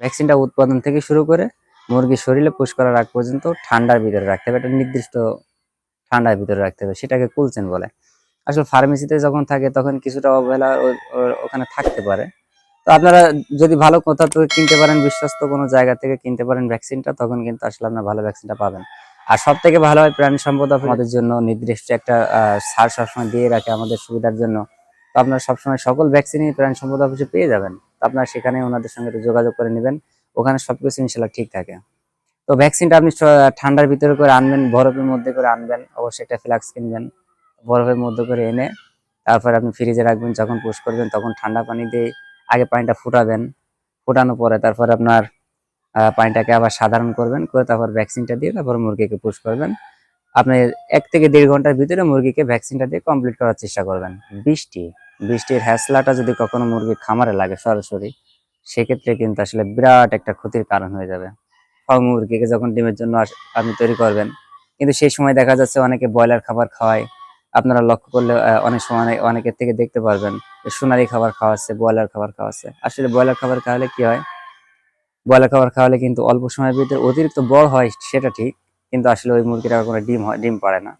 ভ্যাকসিনটা উৎপাদন থেকে শুরু করে মুরগির শরীরে পুশ করার আগ পর্যন্ত ঠান্ডার ভিতরে রাখতে হবে, একটা নির্দিষ্ট ঠান্ডার ভিতরে রাখতে হবে, সেটাকে কুলচেন বলে। আসলে ফার্মেসিতে যখন থাকে তখন কিছুটা অবহেলা ওখানে থাকতে পারে। তো আপনারা যদি ভালো কোথাও থেকে কিনতে পারেন, বিশ্বস্ত কোনো জায়গা থেকে কিনতে পারেন ভ্যাকসিনটা, তখন কিন্তু আসলে আপনার ভালো ভ্যাকসিনটা পাবেন। আর সব থেকে ভালো হয় প্রাণী সম্পদ আমাদের জন্য নির্দিষ্ট একটা ছাড় সবসময় দিয়ে রাখে আমাদের সুবিধার জন্য। তো আপনারা সবসময় সকল ভ্যাকসিনই প্রাণী সম্পদ অফিসে পেয়ে যাবেন। আপনারা সেখানে ওনাদের সঙ্গে যোগাযোগ করে নেবেন। ওখানে সবকিছু ইনশাল্লাহ ঠিক থাকে। তো ভ্যাকসিনটা আপনি ঠান্ডার ভিতরে করে আনবেন, বরফের মধ্যে করে আনবেন, অবশ্যই একটা ফ্লাক্স কিনবেন। বরফের মধ্যে করে এনে তারপর আপনি ফ্রিজে রাখবেন, যখন পুশ করবেন তখন ঠান্ডা পানি দিয়ে আগে পানিটা ফুটাবেন। ফুটানোর পরে তারপর আপনার পানিটাকে আবার সাধারণ করবেন, করে তারপর ভ্যাকসিনটা দিয়ে তারপর মুরগিকে পুশ করবেন। আপনি এক থেকে দেড় ঘণ্টার ভিতরে মুরগিকে ভ্যাকসিনটা দিয়ে কমপ্লিট করার চেষ্টা করবেন। বৃষ্টি। বৃষ্টির হ্যাসলাটা যদি কখনো মুরগির খামারে লাগে সরাসরি সেক্ষেত্রে কিন্তু আসলে বিরাট একটা ক্ষতির কারণ হয়ে যাবে। মুরগিকে যখন ডিমের জন্য আপনি তৈরি করবেন কিন্তু সেই সময় দেখা যাচ্ছে অনেকে ব্রয়লার খাবার খাওয়ায়। আপনারা লক্ষ্য করলে অনেক সময় অনেক- অনেকের থেকে দেখতে পারবেন সোনারি খাবার খাওয়াচ্ছে ব্রয়লার খাবার খাওয়াচ্ছে। আসলে ব্রয়লার খাবার খাওয়ালে কি হয়? ব্রয়লার খাবার খাওয়ালে কিন্তু অল্প সময়ের ভিতরে অতিরিক্ত বড় হয় সেটা ঠিক কিন্তু আসলে ওই মুরগিটা কোনো ডিম হয় ডিম পারে না।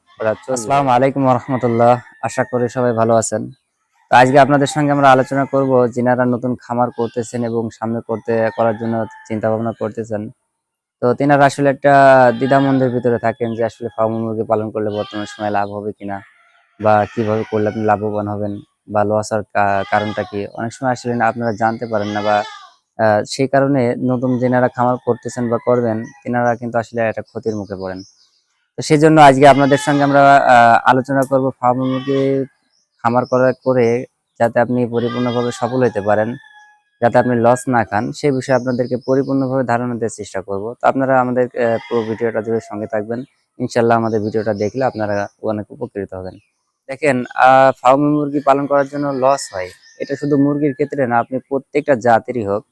আসসালামু আলাইকুম রহমতুল্লাহ। আশা করি সবাই ভালো আছেন। তো আজকে আপনাদের সঙ্গে আমরা আলোচনা করব যিনারা নতুন খামার করতেছেন এবং সামনে করতে, করার জন্য চিন্তা ভাবনা করতেছেন। তো তিনারা আসলে একটা দ্বিধামন্দের ভিতরে থাকেন যে আসলে ফার্ম মুরগি পালন করলে বর্তমান সময় লাভ হবে কিনা বা কীভাবে করলে আপনি লাভবান হবেন বা লস কারণটা কি? অনেক সময় আসলে আপনারা জানতে পারেন না বা সেই কারণে নতুন যেনারা খামার করতেছেন বা করবেন, তেনারা কিন্তু আসলে একটা ক্ষতির মুখে পড়েন। তো সেই জন্য আজকে আপনাদের সঙ্গে আমরা আলোচনা করব ফার্ম মুরগি খামার করা করে যাতে আপনি পরিপূর্ণভাবে সফল হতে পারেন, যাতে আপনি লস না খান সেই বিষয়ে আপনাদেরকে পরিপূর্ণভাবে ধারণা দেওয়ার চেষ্টা করব। তো আপনারা আমাদের পুরো ভিডিওটা জুড়ে সঙ্গে থাকবেন। ইনশাল্লাহ আমাদের ভিডিওটা দেখলে আপনারা অনেক উপকৃত হবেন। দেখেন ফার্ম মুরগি পালন করার জন্য লস হয়। এটা শুধু মুরগির ক্ষেত্রে না, আপনি প্রত্যেকটা জাতেরই হোক,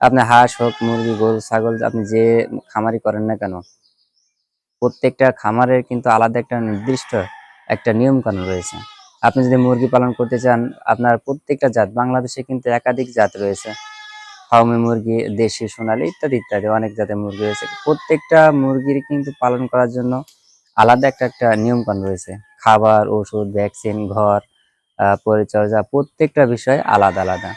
আপনি হাঁস হোক, মুরগি, গরু, ছাগল, আপনি যে খামারি করেন না কেন, প্রত্যেকটা খামারের কিন্তু আলাদা একটা নির্দিষ্ট একটা নিয়ম কানুন রয়েছে। আপনি যদি মুরগি পালন করতে চান, আপনার প্রত্যেকটা জাত, বাংলাদেশে কিন্তু একাধিক জাত রয়েছে। ফার্মে মুরগি, দেশি সোনালী ইত্যাদি ইত্যাদি, অনেক জাতের মুরগি রয়েছে। প্রত্যেকটা মুরগির কিন্তু পালন করার জন্য আলাদা একটা একটা নিয়ম কানুন রয়েছে। খাবার, ওষুধ, ভ্যাকসিন, ঘর পরিচর্যা, প্রত্যেকটা বিষয় আলাদা আলাদা।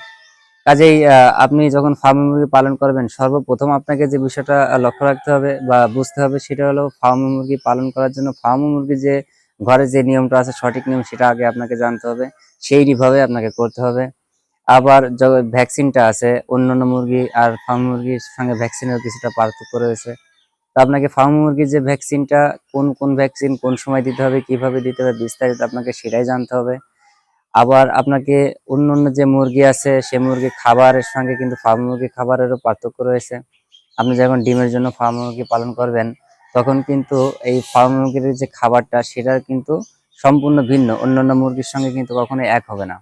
কাজেই আপনি যখন ফার্ম মুরগি পালন করবেন, সর্বপ্রথম আপনাকে যে বিষয়টা লক্ষ্য রাখতে হবে বা বুঝতে হবে, সেটা হলো ফার্ম মুরগি পালন করার জন্য ফার্ম মুরগি যে ঘরে যে নিয়মটা আছে, সঠিক নিয়ম সেটা আগে আপনাকে জানতে হবে সেইভাবে আপনাকে করতে হবে। আবার ভ্যাকসিনটা আছে, অন্যান্য মুরগি আর ফার্ম মুরগির সঙ্গে ভ্যাকসিনের কিছুটা পার্থক্য রয়েছে। তো আপনাকে ফার্ম মুরগির যে ভ্যাকসিনটা, কোন কোন ভ্যাকসিন কোন সময় দিতে হবে, কীভাবে দিতে হবে, বিস্তারিত আপনাকে সেটাই জানতে হবে। আবার আপনাকে অন্য অন্য যে মুরগি আছে, সে মুরগি খাবারের সঙ্গে কিন্তু ফার্ম মুরগি খাবারেরও পার্থক্য রয়েছে। আপনি যখন ডিমের জন্য ফার্ম মুরগি পালন করবেন তখন কিন্তু এই ফার্ম মুরগির যে খাবারটা, সেটা কিন্তু সম্পূর্ণ ভিন্ন। অন্যান্য মুরগির সঙ্গে কিন্তু কখনোই এক হবে না।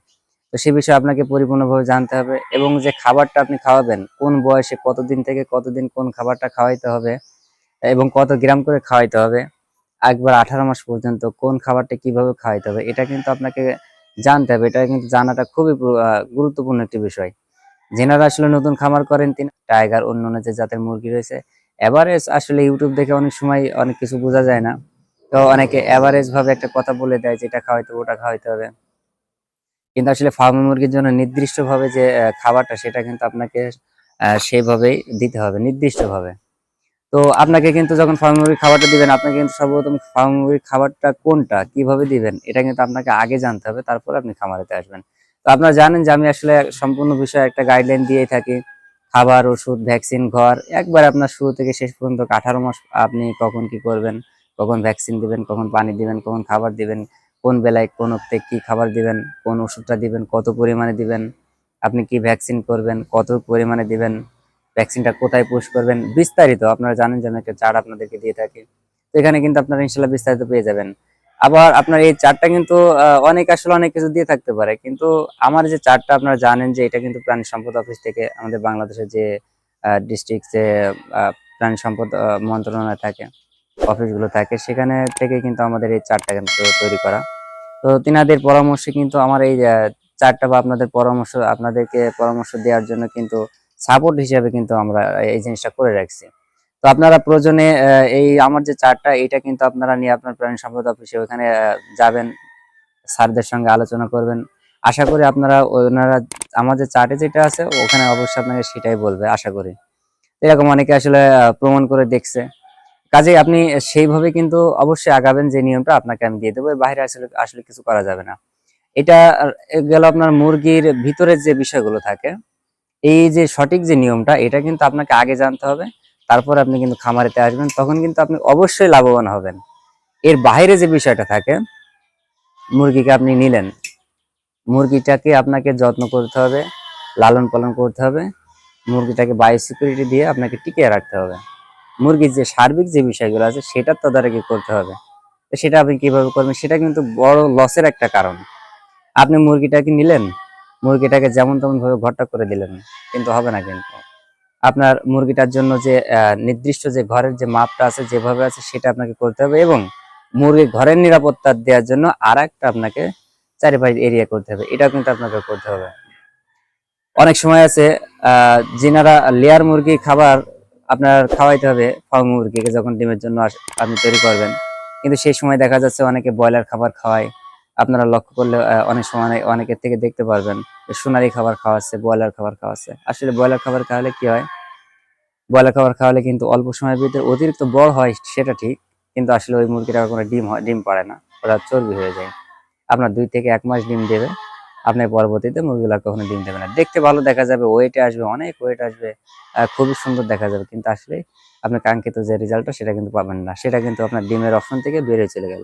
তো সে বিষয়ে আপনাকে পরিপূর্ণভাবে জানতে হবে এবং যে খাবারটা আপনি খাওয়াবেন, কোন বয়সে, কতদিন থেকে কতদিন কোন খাবারটা খাওয়াইতে হবে এবং কত গ্রাম করে খাওয়াইতে হবে, একবার আঠারো মাস পর্যন্ত কোন খাবারটা কীভাবে খাওয়াইতে হবে, এটা কিন্তু আপনাকে জানতে হবে। এটা কিন্তু জানাটা খুবই গুরুত্বপূর্ণ একটি বিষয়। যেনারা আসলে নতুন খামার করেন, তিনি টাইগার অন্য যে জাতের মুরগি রয়েছে এভারেজ আসলে ইউটিউব দেখে অনেক সময় অনেক কিছু বোঝা যায় না। তো অনেকে এভারেজ ভাবে একটা কথা বলে দেয় যে এটা খাওয়াইতে ওটা খাওয়াইতে হবে। কিন্তু আসলে ফার্ম মুরগির জন্য নির্দিষ্ট ভাবে যে খাবারটা সেটা কিন্তু আপনাকে আহ, সেইভাবেই দিতে হবে নির্দিষ্ট ভাবে তো আপনাকে কিন্তু যখন ফার্ম মুরগির খাবারটা দিবেন আপনাকে কিন্তু সর্বপ্রথম ফার্ম মুরগির খাবারটা কোনটা কীভাবে দিবেন এটা কিন্তু আপনাকে আগে জানতে হবে তারপর আপনি খামারেতে আসবেন। তো আপনারা জানেন যে আমি আসলে সম্পূর্ণ বিষয়ে একটা গাইডলাইন দিয়েই থাকি। খাবার, ওষুধ ভ্যাকসিন ঘর, একবার আপনার শুরু থেকে শেষ পর্যন্ত আঠারো মাস আপনি কখন কি করবেন, কখন ভ্যাকসিন দিবেন, কখন পানি দিবেন, কখন খাবার দিবেন, কোন বেলায় কোন অক্তে কি খাবার দিবেন, কোন ওষুধটা দিবেন, কত পরিমাণে দিবেন, আপনি কি ভ্যাকসিন করবেন, কত পরিমাণে দিবেন ভ্যাকসিনটা কোথায় পুশ করবেন, বিস্তারিত আপনারা জানেন যে আমি একটা চার্ট আপনাদেরকে দিয়ে থাকি। তো এখানে কিন্তু আপনারা ইনশাল্লাহ বিস্তারিত পেয়ে যাবেন। আবার আপনার এই চারটা কিন্তু অনেক আসলে অনেক কিছু দিয়ে থাকতে পারে। কিন্তু আমার যে চারটা আপনারা জানেন যে এটা কিন্তু প্রাণী সম্পদ অফিস থেকে আমাদের বাংলাদেশের যে ডিস্ট্রিক্ট যে প্রাণী সম্পদ মন্ত্রণালয় থাকে অফিসগুলো থাকে সেখানে থেকে কিন্তু আমাদের এই চারটা কিন্তু তৈরি করা। তো তিনাদের পরামর্শে কিন্তু আমার এই আহ, চার্টটা বা আপনাদের পরামর্শ আপনাদেরকে পরামর্শ দেওয়ার জন্য কিন্তু সাপোর্ট হিসাবে কিন্তু আমরা এই জিনিসটা করে রাখছি। তো আপনারা প্রয়োজনে এই আমার যে চার্টটা এটা কিন্তু আপনারা নিয়ে আপনার প্রাণী সম্পদ অফিসে ওখানে যাবেন, স্যারদের সঙ্গে আলোচনা করবেন। আশা করি আপনারা ওনারা আমাদের চার্টে যেটা আছে, ওখানে অবশ্যই আপনাকে সেটাই বলবে, আশা করি। এরকম অনেকে আসলে প্রমাণ করে দেখছে। কাজে আপনি সেইভাবে কিন্তু অবশ্যই আগাবেন যে নিয়মটা আপনাকে আমি দিয়ে দেবো বাইরে আসলে আসলে কিছু করা যাবে না। এটা গেল আপনার মুরগির ভিতরের যে বিষয়গুলো থাকে, এই যে সঠিক যে নিয়মটা, এটা কিন্তু আপনাকে আগে জানতে হবে। তারপর আপনি কিন্তু খামারেতে আসবেন, তখন কিন্তু আপনি অবশ্যই লাভবান হবেন। এর বাইরে যে বিষয়টা থাকে, মুরগিকে আপনি নিলেন, মুরগিটাকে আপনাকে যত্ন করতে হবে, লালন পালন করতে হবে, মুরগিটাকে বায়োসিকিউরিটি দিয়ে আপনাকে টিকিয়ে রাখতে হবে। মুরগির যে সার্বিক যে বিষয়গুলো আছে সেটার তদারকি করতে হবে। তো সেটা আপনি কীভাবে করবেন, সেটা কিন্তু বড় লসের একটা কারণ। আপনি মুরগিটাকে নিলেন, মুরগিটাকে যেমন তেমন ভাবে ঘরটা করে দিলেন, কিন্তু হবে না কিন্তু। আপনার মুরগিটার জন্য যে নির্দিষ্ট যে ঘরের যে মাপটা আছে, যেভাবে আছে, সেটা আপনাকে করতে হবে এবং মুরগি ঘরের নিরাপত্তা দেওয়ার জন্য আর একটা আপনাকে চারিপাশ এরিয়া করতে হবে। এটা কিন্তু আপনাকে করতে হবে। অনেক সময় আছে, আহ, যেনারা লেয়ার মুরগি খাবার আপনার খাওয়াইতে হবে ফার্ম মুরগিকে যখন ডিমের জন্য আপনি তৈরি করবেন, কিন্তু সেই সময় দেখা যাচ্ছে অনেকে ব্রয়লার খাবার খাওয়ায়। আপনারা লক্ষ্য করলে অনেক সময় অনেকের থেকে দেখতে পারবেন যে সোনালি খাবার খাওয়াচ্ছে, ব্রয়লার খাবার খাওয়াচ্ছে। আসলে ব্রয়লার খাবার খাওয়ালে কি হয়? ব্রয়লার খাবার খাওয়ালে কিন্তু অল্প সময়ের ভিতরে অতিরিক্ত বড় হয়, সেটা ঠিক, কিন্তু আসলে ওই মুরগিটা কোনো ডিম হয়, ডিম পারে না, ওরা চর্বি হয়ে যায়। আপনার দুই থেকে এক মাস ডিম দেবে আপনার পরবর্তীতে মুরগিগুলো কখনো ডিম দেবে না। দেখতে ভালো দেখা যাবে ওয়েটে আসবে, অনেক ওয়েট আসবে খুবই সুন্দর দেখা যাবে, কিন্তু আসলে আপনার কাঙ্ক্ষিত যে রেজাল্টটা সেটা কিন্তু পাবেন না। সেটা কিন্তু আপনার ডিমের অপশন থেকে বেরিয়ে চলে গেল।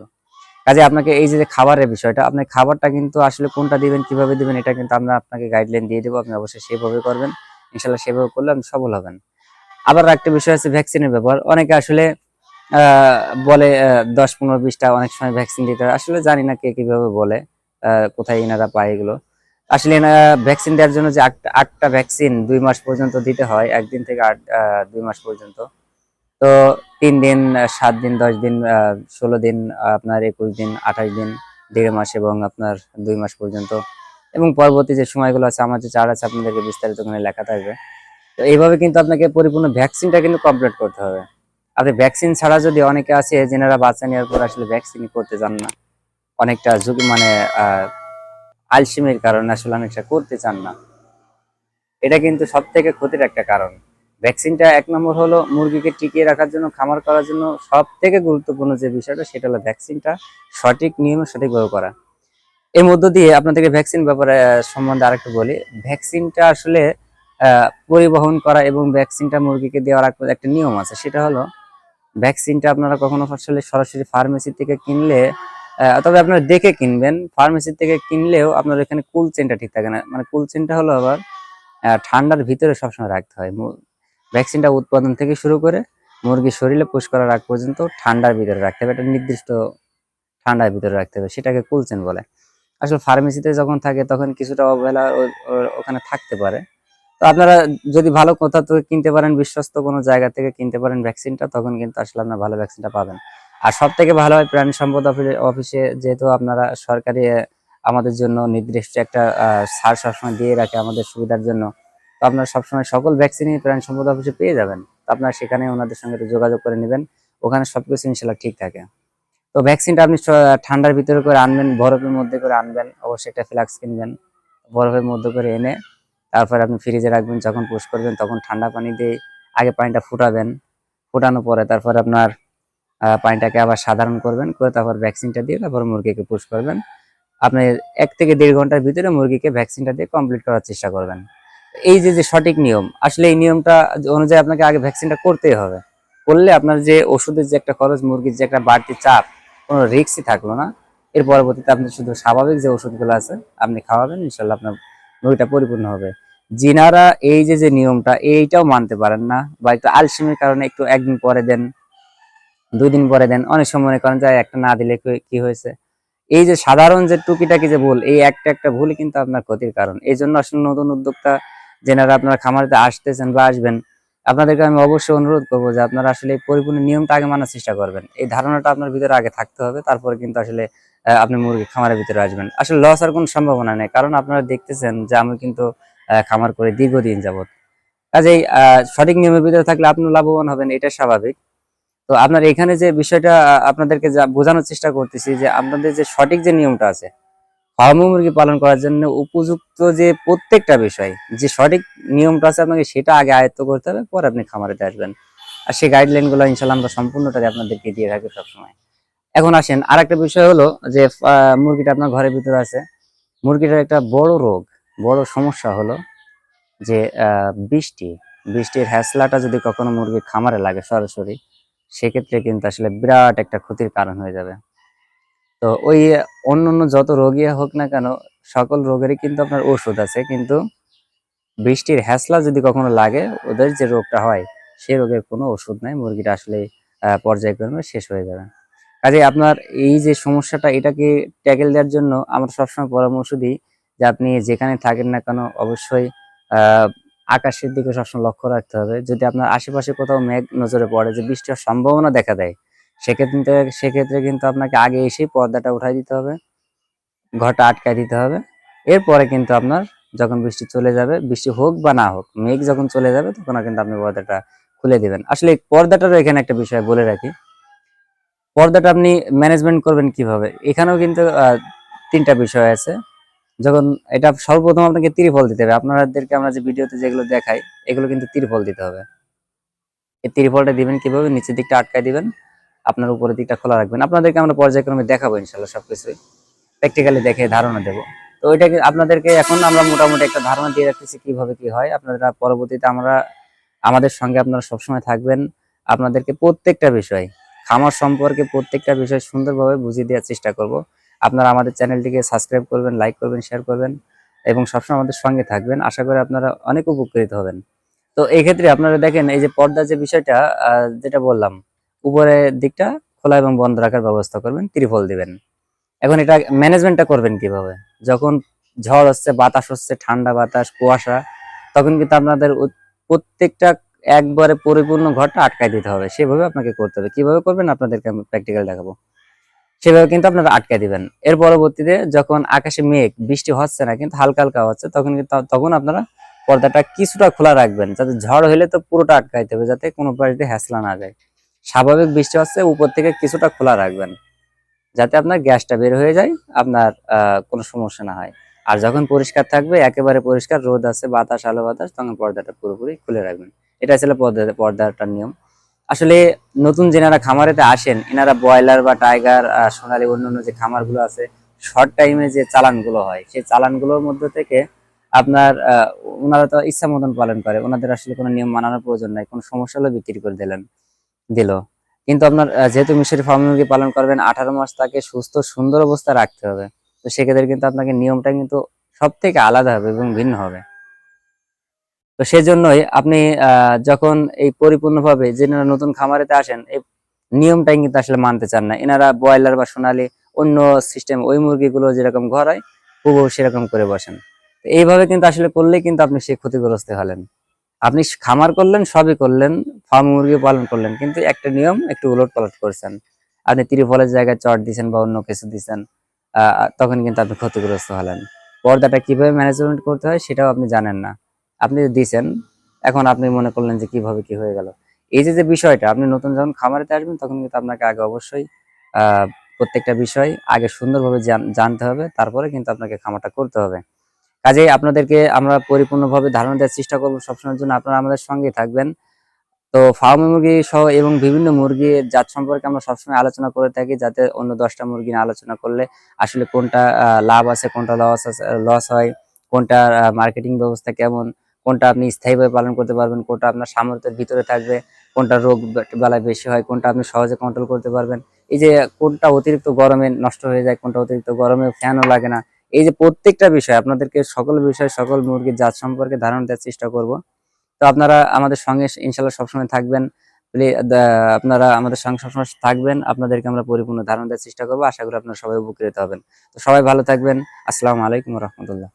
কাজে আপনাকে এই যে খাবারের বিষয়টা, আপনি খাবারটা কিন্তু আসলে কোনটা দিবেন, কীভাবে দিবেন, এটা কিন্তু আমরা আপনাকে গাইডলাইন দিয়ে দেবো। আপনি অবশ্যই সেভাবে করবেন। ইনশাল্লাহ সেভাবে করলে আপনি সফল হবেন। আবার একটা বিষয় আছে ভ্যাকসিনের ব্যাপার অনেকে আসলে বলে দশ পনেরো বিশটা অনেক সময় ভ্যাকসিন দিতে আসলে জানি না কে কীভাবে বলে কোথায় এনারা পায় এগুলো। আসলে এনারা ভ্যাকসিন দেওয়ার জন্য যে আটটা ভ্যাকসিন দুই মাস পর্যন্ত দিতে হয়, একদিন থেকে আট দুই মাস পর্যন্ত। তো তিন দিন সাত দিন, দশ দিন ষোলো দিন আপনার একুশ দিন, আঠাশ দিন, দেড় মাস এবং আপনার দুই মাস পর্যন্ত। এবং পরবর্তী যে সময়গুলো আছে, আমার যে চার আছে, আপনাদেরকে বিস্তারিত ওখানে লেখা থাকবে। তো এইভাবে কিন্তু আপনাকে পরিপূর্ণ ভ্যাকসিনটা কিন্তু কমপ্লিট করতে হবে। আপনি ভ্যাকসিন ছাড়া যদি অনেকে আছে, যেনারা বাচ্চা নেওয়ার পর আসলে ভ্যাকসিন করতে চান না, অনেকটা ঝুঁকি মানে আলসিমের কারণে আসলে অনেকটা করতে চান না। এটা কিন্তু সব থেকে ক্ষতির একটা কারণ। ভ্যাকসিনটা এক নম্বর হলো মুরগিকে টিকিয়ে রাখার জন্য, খামার করার জন্য সব থেকে গুরুত্বপূর্ণ যে বিষয়টা সেটা হলো ভ্যাকসিনটা সঠিক নিয়মে সঠিকভাবে করা। এর মধ্য দিয়ে আপনাদেরকে ভ্যাকসিন ব্যাপারে সম্বন্ধে আরেকটু বলি। ভ্যাকসিনটা আসলে পরিবহন করা এবং ভ্যাকসিনটা মুরগিকে দেওয়ার এক- একটা নিয়ম আছে। সেটা হলো ভ্যাকসিনটা আপনারা কখনো আসলে সরাসরি ফার্মেসি থেকে কিনলে তবে আপনারা দেখে কিনবেন। ফার্মেসি থেকে কিনলেও আপনার এখানে কুল চেনটা ঠিক থাকে না। মানে কুল চেনটা হলো আবার ঠান্ডার ভিতরে সবসময় রাখতে হয়। ভ্যাকসিনটা উৎপাদন থেকে শুরু করে মুরগির শরীরে পুশ করার আগ পর্যন্ত ঠান্ডার ভিতরে রাখতে হবে, একটা নির্দিষ্ট ঠান্ডার ভিতরে রাখতে হবে, সেটাকে কুল চেন বলে। আসলে ফার্মেসিতে যখন থাকে তখন কিছুটা অবহেলা ওখানে থাকতে পারে। তো আপনারা যদি ভালো কোথাও থেকে কিনতে পারেন, বিশ্বস্ত কোনো জায়গা থেকে কিনতে পারেন ভ্যাকসিনটা, তখন কিন্তু আসলে আপনার ভালো ভ্যাকসিনটা পাবেন। আর সব থেকে ভালো হয় প্রাণী সম্পদ অফি- অফিসে যেহেতু আপনারা সরকারি, আমাদের জন্য নির্দিষ্ট একটা ছাড় সবসময় দিয়ে রাখে আমাদের সুবিধার জন্য আপনারা সবসময় সকল ভ্যাকসিনই প্রাণী সম্পদ অফিসে পেয়ে যাবেন। আপনারা সেখানে ওনাদের সঙ্গে যোগাযোগ করে নেবেন। ওখানে সবকিছু ইনশাল্লাহ ঠিক থাকে। তো ভ্যাকসিনটা আপনি ঠান্ডার ভিতরে করে আনবেন, বরফের মধ্যে করে আনবেন, অবশ্যই একটা ফ্লাক্স কিনবেন। বরফের মধ্যে করে এনে তারপর আপনি ফ্রিজে রাখবেন, যখন পুশ করবেন তখন ঠান্ডা পানি দিয়ে আগে পানিটা ফুটাবেন। ফুটানোর পরে তারপর আপনার পানিটাকে আবার সাধারণ করবেন, করে তারপর ভ্যাকসিনটা দিয়ে তারপর মুরগিকে পুশ করবেন। আপনি এক থেকে দেড় ঘণ্টার ভিতরে মুরগিকে ভ্যাকসিনটা দিয়ে কমপ্লিট করার চেষ্টা করবেন। এই যে যে সঠিক নিয়ম, আসলে এই নিয়মটা অনুযায়ী আপনাকে আগে ভ্যাকসিনটা করতেই হবে। করলে আপনার যে ওষুধের যে একটা খরচ, মুরগির যে একটা বাড়তি চাপ, কোনো রিস্কই থাকল না। এর পরবর্তীতে আপনি শুধু স্বাভাবিক যে ওষুধগুলো আছে, আপনি খাওয়াবেন, ইনশাল্লাহ আপনার মুরগিটা পরিপূর্ণ হবে। যিনারা এই যে যে নিয়মটা, এইটাও মানতে পারেন না। বা একটু আলসেমির কারণে একটু একদিন পরে দেন, দুই দিন পরে দেন। অনেক সময় মনে করেন যে একটা না দিলে কি- কি হয়েছে? এই যে সাধারণ যে টুকিটাকি যে ভুল, এই একটা একটা ভুল কিন্তু আপনার ক্ষতির কারণ। এই জন্য আসলে নতুন উদ্যোক্তা যেনারা আপনারা খামারিতে আসতেছেন বা আসবেন, আপনাদেরকে আমি অবশ্যই অনুরোধ করব যে আপনারা আসলে পরিপূর্ণ নিয়মটা আগে মানার চেষ্টা করবেন। এই ধারণাটা আপনার ভিতরে আগে থাকতে হবে, তারপরে কিন্তু আসলে আপনি মুরগি খামারের ভিতরে আসবেন। আসলে লস আর কোনো সম্ভাবনা নেই, কারণ আপনারা দেখতেছেন যে আমি কিন্তু খামার করে দীর্ঘদিন যাবত কাজেই সঠিক নিয়মের ভিতরে থাকলে আপনি লাভবান হবেন, এটা স্বাভাবিক। তো আপনার এখানে যে বিষয়টা আপনাদেরকে বোঝানোর চেষ্টা করতেছি যে আপনাদের যে সঠিক যে নিয়মটা আছে ফার্ম মুরগি পালন করার জন্য উপযুক্ত যে প্রত্যেকটা বিষয়, যে সঠিক নিয়মটা আছে আপনাকে সেটা আগে আয়ত্ত করতে হবে, পরে আপনি খামারেতে আসবেন। আর সেই গাইডলাইনগুলো ইনশাল্লাহ আমরা সম্পূর্ণটাই আপনাদেরকে দিয়ে থাকি সবসময়। এখন আসেন আর একটা বিষয় হলো যে মুরগিটা আপনার ঘরের ভিতরে আছে। মুরগিটার একটা বড় রোগ, বড় সমস্যা হলো যে বৃষ্টি। বৃষ্টির হ্যাসলাটা যদি কখনো মুরগির খামারে লাগে সরাসরি, সেক্ষেত্রে কিন্তু আসলে বিরাট একটা ক্ষতির কারণ হয়ে যাবে। তো ওই অন্য অন্য যত রোগী হোক না কেন, সকল রোগেরই কিন্তু আপনার ওষুধ আছে। কিন্তু বৃষ্টির হ্যাসলা যদি কখনো লাগে, ওদের যে রোগটা হয় সেই রোগের কোনো ওষুধ নাই। মুরগিটা আসলে পর্যায়ক্রমে শেষ হয়ে যাবে। কাজে আপনার এই যে সমস্যাটা, এটাকে ট্যাকেল দেওয়ার জন্য আমরা সবসময় পরামর্শ দিই যে আপনি যেখানে থাকেন না কেন, অবশ্যই আকাশের দিকে সবসময় লক্ষ্য রাখতে হবে। যদি আপনার আশেপাশে কোথাও মেঘ নজরে পড়ে, যে বৃষ্টির সম্ভাবনা দেখা দেয় সেক্ষেত্রে সেক্ষেত্রে কিন্তু আপনাকে আগে এসেই পর্দাটা উঠাই দিতে হবে, ঘরটা আটকায় দিতে হবে। এরপরে কিন্তু আপনার যখন বৃষ্টি চলে যাবে, বৃষ্টি হোক বা না হোক, মেঘ যখন চলে যাবে, তখন কিন্তু আপনি পর্দাটা খুলে দিবেন। আসলে পর্দাটারও এখানে একটা বিষয় বলে রাখি। পর্দাটা আপনি ম্যানেজমেন্ট করবেন কীভাবে? এখানেও কিন্তু তিনটা বিষয় আছে। যখন এটা সর্বপ্রথম আপনাকে ত্রিফল দিতে হবে। আপনাদেরকে আমরা যে ভিডিওতে যেগুলো দেখাই, এগুলো কিন্তু ত্রিফল দিতে হবে। এই ত্রিফলটা দিবেন কীভাবে? নিচের দিকটা আটকায় দিবেন। আপনার উপরের দিকটা খোলা রাখবেন। আপনাদেরকে আমরা পর্যায়ক্রমে দেখাবো ইনশাল্লাহ সবকিছুই। প্র্যাকটিক্যালি দেখে ধারণা দেবো। তো ওইটাকে আপনাদেরকে এখন আমরা মোটামুটি একটা ধারণা দিয়ে রাখতেছি কীভাবে কি হয়। আপনারা পরবর্তীতে আমরা আমাদের সঙ্গে আপনারা সবসময় থাকবেন। আপনাদেরকে প্রত্যেকটা বিষয়, খামার সম্পর্কে প্রত্যেকটা বিষয় সুন্দরভাবে বুঝিয়ে দেওয়ার চেষ্টা করব। আপনারা আমাদের চ্যানেলটিকে সাবস্ক্রাইব করবেন, লাইক করবেন, শেয়ার করবেন এবং সবসময় আমাদের সঙ্গে থাকবেন। আশা করি আপনারা অনেক উপকৃত হবেন। তো এই ক্ষেত্রে আপনারা দেখেন, এই যে পর্দা যে বিষয়টা যেটা বললাম উপরের দিকটা খোলা এবং বন্ধ রাখার ব্যবস্থা করবেন, ত্রিফল দিবেন। এখন এটা ম্যানেজমেন্টটা করবেন কীভাবে? যখন ঝড় হচ্ছে বাতাস হচ্ছে, ঠান্ডা বাতাস, কুয়াশা, তখন কিন্তু আপনাদের প্রত্যেকটা একবারে পরিপূর্ণ ঘরটা আটকায় দিতে হবে। সেভাবে আপনাকে করতে হবে। কীভাবে করবেন? আপনাদেরকে আমি প্র্যাকটিক্যাল দেখাবো। সেভাবে কিন্তু আপনারা আটকায় দিবেন। এর পরবর্তীতে যখন আকাশে মেঘ, বৃষ্টি হচ্ছে না, কিন্তু হালকা হালকা হচ্ছে, তখন কিন্তু তখন আপনারা পর্দাটা কিছুটা খোলা রাখবেন। যাতে ঝড় হলে তো পুরোটা আটকাইতে হবে, যাতে কোনো বাড়িতে হ্যাসলা না যায়। স্বাভাবিক বৃষ্টি হচ্ছে, উপর থেকে কিছুটা খোলা রাখবেন, যাতে আপনার গ্যাসটা বের হয়ে যায়, আপনার কোনো সমস্যা না হয়। আর যখন পরিষ্কার থাকবে, একেবারে পরিষ্কার, রোদ আছে, বাতাস, আলো বাতাস, তখন পর্দাটা পুরোপুরি খুলে রাখবেন। এটা ছিল পর্দা পর্দাটার নিয়ম। আসলে নতুন যেনারা খামারেতে আসেন, এনারা ব্রয়লার বা টাইগার সোনালী, অন্যান্য যে খামারগুলো আছে, শর্ট টাইমে যে চালানগুলো হয়, সেই চালানগুলোর মধ্যে থেকে আপনার ওনারা তো ইচ্ছা মতন পালন করে, ওনাদের আসলে কোনো নিয়ম মানানোর প্রয়োজন নাই, কোনো সমস্যা হলে বিক্রি করে দিলেন। দিল। কিন্তু আপনার যেহেতু মিশরি ফার্ম মুরগি পালন করবেন, আঠারো মাস তাকে সুস্থ, সুন্দর অবস্থায় রাখতে হবে। তো সেক্ষেত্রে কিন্তু আপনাকে নিয়মটা কিন্তু সব থেকে আলাদা হবে এবং ভিন্ন হবে। তো সেজন্যই আপনি যখন এই পরিপূর্ণভাবে যেনারা নতুন খামারেতে আসেন, এই নিয়মটাই কিন্তু আসলে মানতে চান না। এনারা ব্রয়লার বা সোনালী অন্য সিস্টেম ওই মুরগিগুলো যেরকম ঘর হয় হুবহু সেরকম করে বসেন। এইভাবে কিন্তু আসলে করলেই কিন্তু আপনি সেই ক্ষতিগ্রস্ত হলেন। আপনি খামার করলেন, সবই করলেন ফার্ম মুরগি পালন করলেন কিন্তু একটা নিয়ম একটু উলট পালট করছেন। আপনি ত্রিফলের জায়গায় চট দিচ্ছেন বা অন্য কিছু আহ, তখন কিন্তু আপনি ক্ষতিগ্রস্ত হলেন। পর্দাটা কীভাবে ম্যানেজমেন্ট করতে হয় সেটাও আপনি জানেন না। আপনি দিছেন এখন আপনি মনে করলেন যে কীভাবে কি হয়ে গেল। এই যে যে বিষয়টা আপনি নতুন যখন খামারেতে আসবেন তখন কিন্তু আপনাকে আগে অবশ্যই প্রত্যেকটা বিষয় আগে সুন্দরভাবে জান- জানতে হবে তারপরে কিন্তু আপনাকে খামারটা করতে হবে। কাজেই আপনাদেরকে আমরা পরিপূর্ণভাবে ধারণা দেওয়ার চেষ্টা করব সবসময়ের জন্য। আপনারা আমাদের সঙ্গে থাকবেন। তো ফার্ম মুরগি সহ এবং বিভিন্ন মুরগির জাত সম্পর্কে আমরা সবসময় আলোচনা করে থাকি, যাতে অন্য দশটা মুরগি নিয়ে আলোচনা করলে আসলে কোনটা লাভ আছে, কোনটা লস আছে লস হয়, কোনটা মার্কেটিং ব্যবস্থা কেমন, কোনটা আপনি স্থায়ীভাবে পালন করতে পারবেন, কোনটা আপনার সামর্থ্যের ভিতরে থাকবে, কোনটা রোগ বেলায় বেশি হয়, কোনটা আপনি সহজে কন্ট্রোল করতে পারবেন। এই যে কোনটা অতিরিক্ত গরমে নষ্ট হয়ে যায়, কোনটা অতিরিক্ত গরমে ফ্যানও লাগে না, এই যে প্রত্যেকটা বিষয়, আপনাদেরকে সকল বিষয় সকল মুরগির জাত সম্পর্কে ধারণা দেওয়ার চেষ্টা করব। আপনারা আমাদের সঙ্গে ইনশাল্লাহ সবসময় থাকবেন। আপনারা আমাদের সঙ্গে সবসময় থাকবেন। আপনাদেরকে আমরা পরিপূর্ণ ধারণা দেওয়ার চেষ্টা করব। আশা করি আপনারা সবাই উপকৃত হবেন। তো সবাই ভালো থাকবেন। আসসালামু আলাইকুম রহমতুল্লাহ।